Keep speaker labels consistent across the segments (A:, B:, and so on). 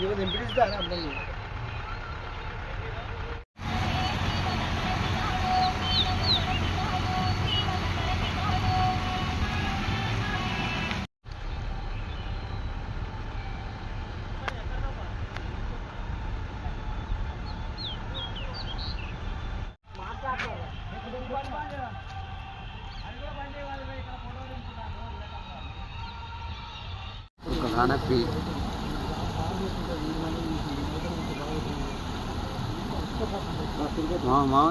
A: నేను పిలుస్తాను అబ్బాయి
B: ఒక నాన్నకి మా మా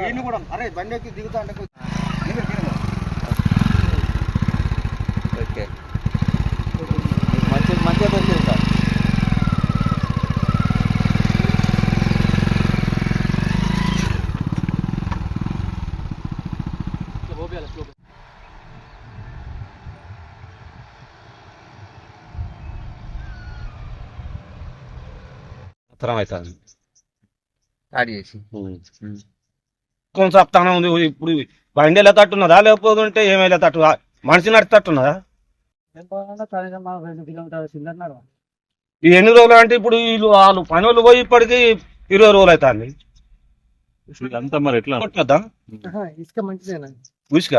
A: ఈయన కూడా అరే బండి ఎక్కి దిగుతా అంటే
B: ఓకే. మంచి మంచిగా దొరికింది సార్.
C: అవసరం అవుతుంది
B: స్టార్ట్ చేసి
C: కొంచెం చెప్తానే ఉంది. ఇప్పుడు బండి వెళ్ళే తట్టున్నదా? లేకపోతే ఏమి వెళ్ళే తట్టు మనిషి నడిచేటట్టున్నదా ఈ ఎన్ని రోజులు అంటే ఇప్పుడు వీళ్ళు వాళ్ళు పని వాళ్ళు పోయి ఇప్పటికి ఇరవై రోజులు అవుతుంది.
D: అంతా మరి ఎట్లా?
A: ఇసుక మంచిదేనా?
C: ఉసుక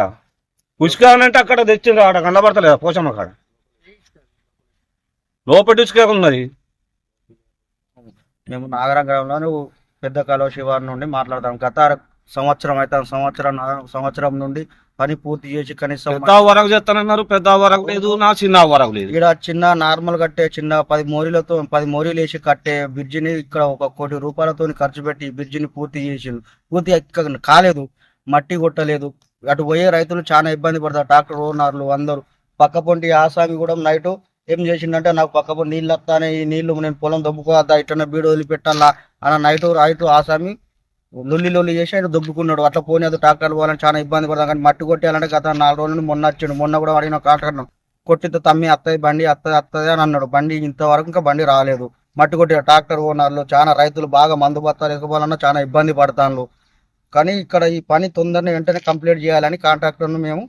C: ఉసుక అని అంటే అక్కడ తెచ్చింది ఆడ కనబడతలేదా? పోచమ్మ కాడ? లోపటి ఉసుక ఉన్నది.
E: మేము నాగరంగంలో పెద్ద కాలువ శివారు నుండి మాట్లాడతాం. గత సంవత్సరం అయితే సంవత్సరం సంవత్సరం నుండి పని పూర్తి చేసి కనీసం
C: పెద్ద వరకు చేస్తానన్నారు పెద్ద వరకు లేదు నా చిన్న వరకు లేదు.
E: ఇక్కడ చిన్న నార్మల్ కట్టే చిన్న పది మోరీలతో పది మోరీలు వేసి కట్టే బ్రిడ్జిని ఇక్కడ ఒక కోటి రూపాయలతో ఖర్చు పెట్టి బ్రిడ్జిని పూర్తి చేసిండు. పూర్తి కాలేదు మట్టి కొట్టలేదు. అటు పోయే రైతులు చాలా ఇబ్బంది పడతారు ట్రాక్టర్ ఓనర్లు అందరూ. పక్క పొంటి ఆసామి కూడా నైట్ ఏం చేసిండంటే నాకు పక్క పొంటి నీళ్ళు వస్తానే ఈ నీళ్ళు నేను పొలం దొబ్బుకోవద్దా ఇట్లా బీడు వదిలిపెట్టాలా అన్న నైట్ రైతు ఆసామి లొల్లి లొల్లి చేసి ఆయన దొబ్బుకున్నాడు. అట్లా పోనీ అది ట్రాక్టర్ పోవాలని చాలా ఇబ్బంది పడతాం కానీ మట్టి కొట్టేయాలంటే గత నాలుగు రోజుల మొన్న వచ్చిండు మొన్న కూడా అడిగిన ట్రాక్టర్ కొట్టితే తమ్మి అత్తది బండి అత్తది అత్తది అని అన్నాడు. బండి ఇంతవరకు ఇంకా బండి రాలేదు. మట్టి కొట్టే ట్రాక్టర్ ఓనర్లు చాలా రైతులు బాగా మందు బత్తాలు ఎసుకోవాలన్నా చాలా ఇబ్బంది పడతాను కానీ ఇక్కడ ఈ పని తొందరగా వెంటనే కంప్లీట్ చేయాలని కాంట్రాక్టర్ను మేము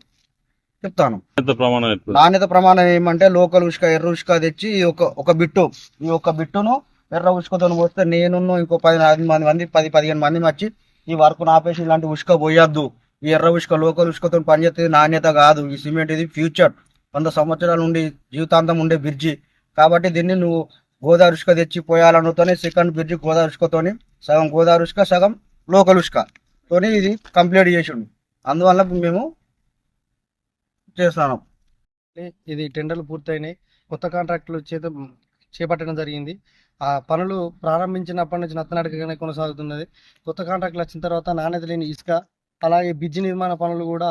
E: చెప్తాను. నాణ్యత ప్రమాణం ఏమంటే లోకల్ ఉష్క ఎర్ర ఉష్క తెచ్చి ఒక ఒక బిట్టు ఈ ఒక బిట్టును ఎర్ర ఉసుకతో పోస్తే నేను ఇంకో పది మంది మంది పది పదిహేను మంది వచ్చి ఈ వర్క్ ఆపేసి ఇలాంటి ఉసుక పోయొద్దు. ఈ ఎర్ర ఉష్క లోకల్ ఉష్కతో పనిచేసేది నాణ్యత కాదు. ఈ సిమెంట్ ఇది ఫ్యూచర్. వంద సంవత్సరాలు నుండి జీవితాంతం ఉండే బ్రిడ్జి. కాబట్టి దీన్ని నువ్వు గోదావరి ఉష్క తెచ్చి పోయాలనుతోనే సెకండ్ బ్రిడ్జి గోదావరి ఉష్కతోని సగం గోదావరి ఉష్క సగం లోకల్ ఉష్క తోని ఇది కంప్లీట్ చేసిండు. అందువల్ల మేము చేస్తున్నాం.
A: ఇది టెండర్లు పూర్తయినాయి. కొత్త కాంట్రాక్టులు చేత చేపట్టడం జరిగింది. ఆ పనులు ప్రారంభించినప్పటి నుంచి నత్తనడకగానే కొనసాగుతున్నది. కొత్త కాంట్రాక్టులు వచ్చిన తర్వాత నాణ్యత లేని ఇసుక అలాగే బ్రిడ్జి నిర్మాణ పనులు కూడా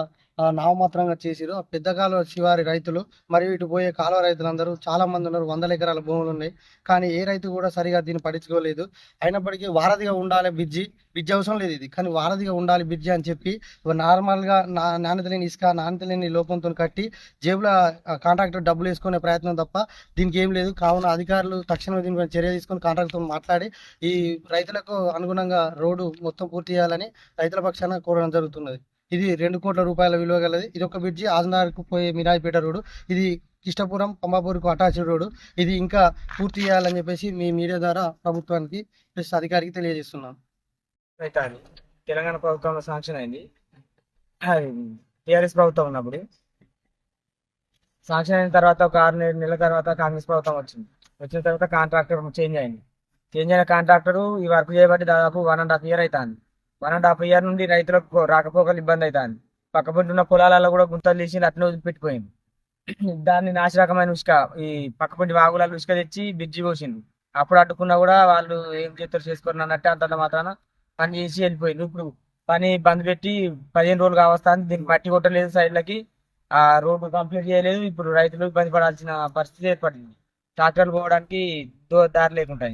A: నామమాత్రంగా చేసిరు. పెద్ద కాలువ శివారి రైతులు మరియు ఇటు పోయే కాలువ రైతులందరూ చాలా మంది ఉన్నారు. వందల ఎకరాల భూములు ఉన్నాయి. కానీ ఏ రైతు కూడా సరిగా దీన్ని పట్టించుకోలేదు. అయినప్పటికీ వారధిగా ఉండాలి బిజ్జి బిజ్జి అవసరం లేదు ఇది. కానీ వారధిగా ఉండాలి బిజ్జి అని చెప్పి నార్మల్గా నా నాణ్యత లేని ఇసుక నాణ్యత లేని లోపంతో కట్టి జేబులో కాంట్రాక్టర్ డబ్బులు వేసుకునే ప్రయత్నం తప్ప దీనికి ఏం లేదు. కావున అధికారులు తక్షణమే దీనిపై చర్య తీసుకొని కాంట్రాక్టర్తో మాట్లాడి ఈ రైతులకు అనుగుణంగా రోడ్డు మొత్తం పూర్తి చేయాలని రైతుల పక్షాన కోరడం జరుగుతున్నది. ఇది రెండు కోట్ల రూపాయల విలువ గలది. ఇది ఒక బ్రిడ్జి ఆజనార్కు పోయే మిరాయిపేట రోడ్డు. ఇది కిష్టపురం పంబాపూర్కు అటాచ్డ్ రోడ్డు. ఇది ఇంకా పూర్తి చేయాలని చెప్పేసి మీ మీడియా ద్వారా ప్రభుత్వానికి ప్లస్ అధికారికి తెలియజేస్తున్నాం.
F: అయితే అది తెలంగాణ ప్రభుత్వంలో శాంక్షన్ అయింది. టీఆర్ఎస్ ప్రభుత్వం ఉన్నప్పుడు. శాంక్షన్ అయిన తర్వాత ఒక ఆరు ఏడు నెలల తర్వాత కాంగ్రెస్ ప్రభుత్వం వచ్చింది. వచ్చిన తర్వాత కాంట్రాక్టర్ చేంజ్ అయింది. చేంజ్ అయిన కాంట్రాక్టర్ ఈ వర్క్ చేయబట్టి దాదాపు వన్ అండ్ హాఫ్ ఇయర్ అవుతుంది వన్ అండ్ హాఫ్ ఇయర్ నుండి రైతులకు రాకపోకలు ఇబ్బంది అవుతుంది పక్కపొంటి ఉన్న పొలాలలో కూడా గుంతలు తీసి అట్నే వదిలిపెట్టిపోయింది. దాన్ని నాశరకమైన ఉసుక ఈ పక్కపొంటి వాగులలో ఉసుక తెచ్చి బ్రిడ్జి పోసింది అప్పుడు అడ్డుకున్నా కూడా వాళ్ళు ఏం చేస్తారు చేసుకోరు అన్నట్టు అంతంత మాత్రాన పని చేసి వెళ్ళిపోయింది ఇప్పుడు పని బంద్ పెట్టి పదిహేను రోజులు కావస్తాను దీనికి మట్టి కొట్టలేదు సైడ్లకి. ఆ రోడ్డు కంప్లీట్ చేయలేదు. ఇప్పుడు రైతులు ఇబ్బంది పడాల్సిన పరిస్థితి ఏర్పడింది. ట్రాక్టర్లు పోవడానికి దో దారి లేకుండా